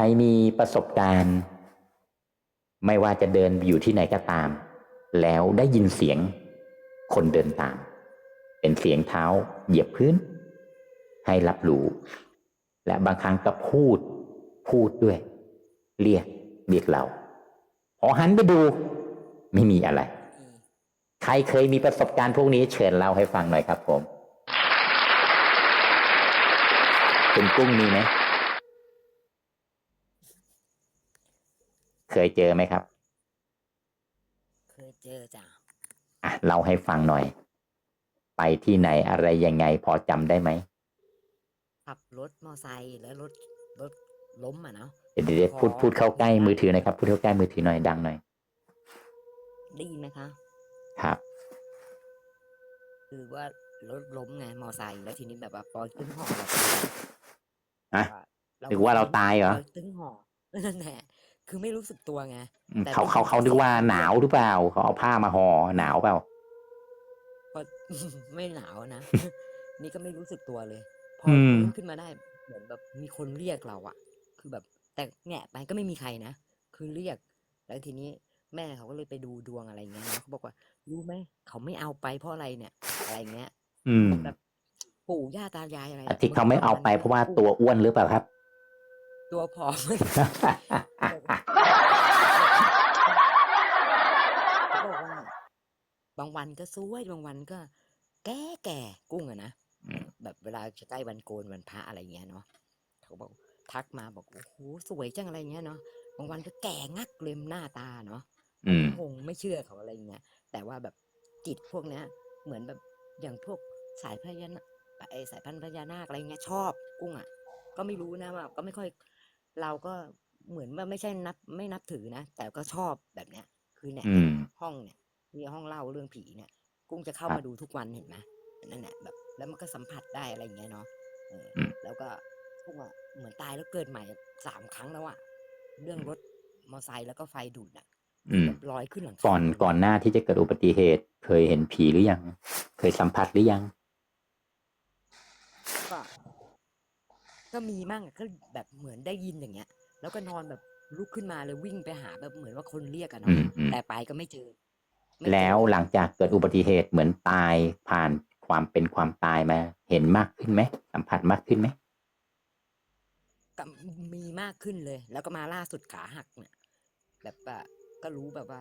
รมีประสบการณ์ ไม่ว่าจะเดินอยู่ที่ไหนก็ตาม แล้วได้ยินเสียงคนเดินตาม เป็นเสียงเท้าเหยียบพื้น ให้รับรู้ และบางครั้งก็พูด พูดด้วย เรียกเรียกเราพอหันไปดู ไม่มีอะไร ใครเคยมีประสบการณ์พวกนี้เชิญเล่าให้ฟังหน่อยครับผมคุณกุ้งมีไหม เค ยเจอไหมครับ เคยเจอจ้ะอะเล่าให้ฟังหน่อย ไปที่ไหนอะไรยังไงพอจำได้ไหมขับรถมอไซค์แล้วรถรถล้มอะเนาะ เดี๋ยวเดี๋ยวพูดพูดเข้าใกล้มือถือหน่อยครับ พูดเข้าใกล้มือถือหน่อยดังหน่อยได้ยินไหมคะ ครับ คือว่ารถล้มไงมอไซค์แล้วทีนี้แบบว่าปอยขึ้นหอแบบอะเนึกว่าเราตายเหรอปขึ้นหอนั่นแหละ คือไม่รู้สึกตัวไง อืมแต่เขาได้ยินเขาเขานึกว่าหนาวหรือเปล่าเขาเอาผ้ามาห่อหนาวเปล่า พอ ไม่หนาวนะ นี่ก็ไม่รู้สึกตัวเลย พออืมฟื้นขึ้นมาได้เหมือนแบบมีคนเรียกเราอะคือแบบ แต่แงะไปก็ไม่มีใครนะคือเรียก แล้วทีนี้แม่เขาก็เลยไปดูดวงอะไรอย่างเงี้ยนะเขาบอกว่ารู้ไหมเขาไม่เอาไปเพราะอะไรเนี่ย อะไรเงี้ย อืมแบบปู่ย่าตายายอะไรอะที่เขาไม่เอาไปเพราะว่าตัวอ้วนหรือเปล่าครับ ตัวผอม เขาบอกว่า บางวันก็สวยบางวันก็ แก่แก่กุ้งอะนะอืม แบบเวลาจะใกล้วันโกนวันพระอะไรเงี้ยเนาะเขาบอกทักมาบอกโอ้โหสวยจังอะไรเงี้ยเนาะบางวันก็แก่งักเลยหน้าตาเนาะ อืม คงไม่เชื่อเขาอะไรเงี้ย แต่ว่าแบบจิตพวกเนี้ยเหมือนแบบอย่างพวกสายพญานาคไอสายพันธุ์พญานาคอะไรเงี้ยชอบกุ้งอะ ก็ไม่รู้นะว่าก็ไม่ค่อย เราก็เหมือนว่าไม่ใช่นับไม่นับถือนะ แต่ก็ชอบแบบเนี้ย คือเนี่ยอืม ห้องเนี่ยที่ห้องเล่าเรื่องผีเนี่ยกุ้งจะเข้าครับมาดูทุกวันเห็นไหมนั่นแหละแบบ แล้วมันก็สัมผัสได้อะไรอย่างเงี้ยเนาะเอออมแล้วก็กุ้งอะเหมือนตายแล้วเกิดใหม่สามครั้งแล้วอะเรื่องรถมอไซค์แล้วก็ไฟดูดอะอืม แบบลอยขึ้นหลังคาก่อนเลยะก่อนหน้าที่จะเกิดอุบัติเหตุ เคยเห็นผีหรือยัง เคยสัมผัสหรือยัง ก็มีมั่งอะก็แบบเหมือนได้ยินอย่างเงี้ย แล้วก็นอนแบบลุกขึ้นมาเลยวิ่งไปหาแบบเหมือนว่าคนเรียกอะอืเนาะมอืมแต่ไปก็ไม่เจอ ไม่เจอแล้วหลังจากเกิดอุบัติเหตุเหมือนตายผ่านความเป็นความตายมา เห็นมากขึ้นไหมสัมผัสมากขึ้นไหมก็มีมากขึ้นเลย แล้วก็มาล่าสุดขาหักเนี่ย แบบว่าก็รู้แบบว่า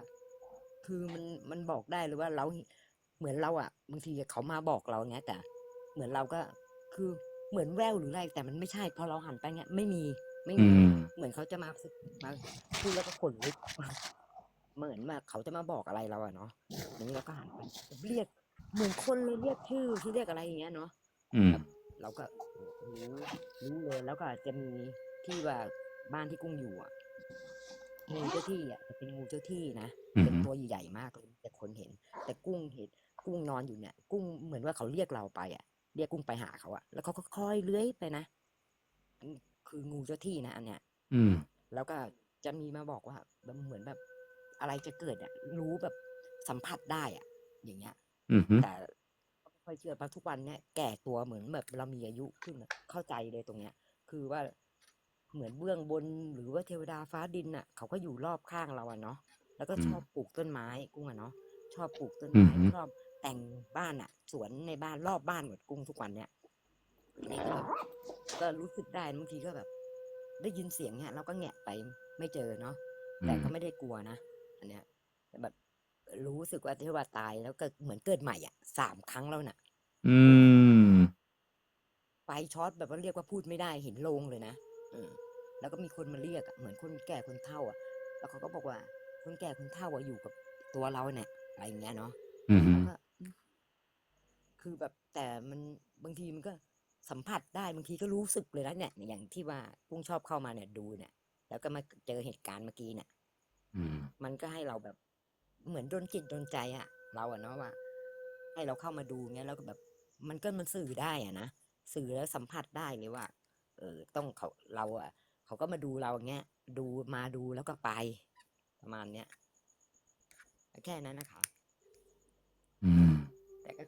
คือมันมันบอกได้เลยว่าเราเหมือนเราอะบางทีเขามาบอกเราเงี้ยแต่ เหมือนเราก็คือ เหมือนแววหรืออะไรแต่มันไม่ใช่พอเราหันไปเงี้ยไม่มีไม่อืมีมเหมือนเขาจะมาสึกมาพูดแล้วก็ขนลุกเหมือนว่าเขาจะมาบอกอะไรเราอะเนาะนี้เราก็หันไปเรียกเหมือนคนเลยเรียกชื่อที่เรียกอะไรอย่างเงี้ยเนาะอืมเราก็รู้รู้เลยแล้วก็จะมีที่ว่าบ้านที่กุ้งอยู่อะงูเจ้าที่อะจะเป็นงูเจ้าที่นะอืมเป็นตัวใหญ่ๆมากเลยแต่คนเห็น แต่กุ้งเห็น กุ้งนอนอยู่เนี่ย กุ้งเหมือนว่าเขาเรียกเราไปอะ เรียกกุ้งไปหาเขาอะแล้วเขาก็ค่อยเลื้อยไปนะอืมคืองูเจ้าที่นะอันเนี้ยอืม แล้วก็จะมีมาบอกว่าแบบเหมือนแบบอะไรจะเกิดอะรู้แบบสัมผัสได้อะอย่างเงี้ย อืมฮึแต่ก็ไม่ค่อยเชื่อเพราะทุกวันเนี่ยแก่ตัวเหมือนแบบเรามีอายุขึ้นอะเข้าใจเลยตรงเนี้ย คือว่าเหมือนเบื้องบนหรือว่าเทวดาฟ้าดินน่ะเขาก็อยู่รอบข้างเราอะเนาะแล้วก็ชอบปลูกต้นไม้กุ้งอะเนาะชอบปลูกต้นไม้ชอบ แต่งบ้านอะสวนในบ้านรอบบ้านหมดกุ้งทุกวันเนี่ยนี่ก็แบบก็รู้สึกได้บางทีก็แบบ ได้ยินเสียงเนี่ยเราก็แงะไปไม่เจอเนาะแต่ก็ไม่ได้กลัวนะอันเนี้ยแต่แบบรู้สึกว่าที่ว่าตายแล้วก็เหมือนเกิดใหม่อะสามครั้งแล้วน่ะ อืมไฟช็อตแบบว่าเรียกว่าพูดไม่ได้เห็นโลงเลยนะอืมแล้วก็มีคนมาเรียกอะเหมือนคนแก่คนเฒ่าอะ แล้วเขาก็บอกว่าคนแก่คนเฒ่าอะอยู่กับตัวเราเนี่ยอะไรอย่างเงี้ยเนาะอืมฮึแล้วก็อืม คือแบบแต่มันบางทีมันก็สัมผัสได้บางทีก็รู้สึกเลยนะเนี่ย อย่างที่ว่ากุ้งชอบเข้ามาเนี่ยดูเนี่ย แล้วก็มาเจอเหตุการณ์เมื่อกี้เนี่ยอืมมันก็ให้เราแบบเหมือนโดนจิตโดนใจอะเราอะเนาะว่า ให้เราเข้ามาดูเงี้ยแล้วก็แบบ มันก็มันสื่อได้อะนะสื่อแล้วสัมผัสได้เลยว่า เออ ต้องเขาเราอะเขาก็มาดูเราอย่างเงี้ยดูมาดูแล้วก็ไป ประมาณเนี้ยแค่นั้นนะคะอืมแต่ก็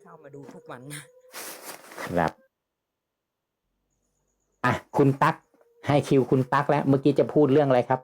เข้ามาดูทุกวันนะครับอะคุณตั๊กให้คิวคุณตั๊กแล้ว เมื่อกี้จะพูดเรื่องอะไรครับ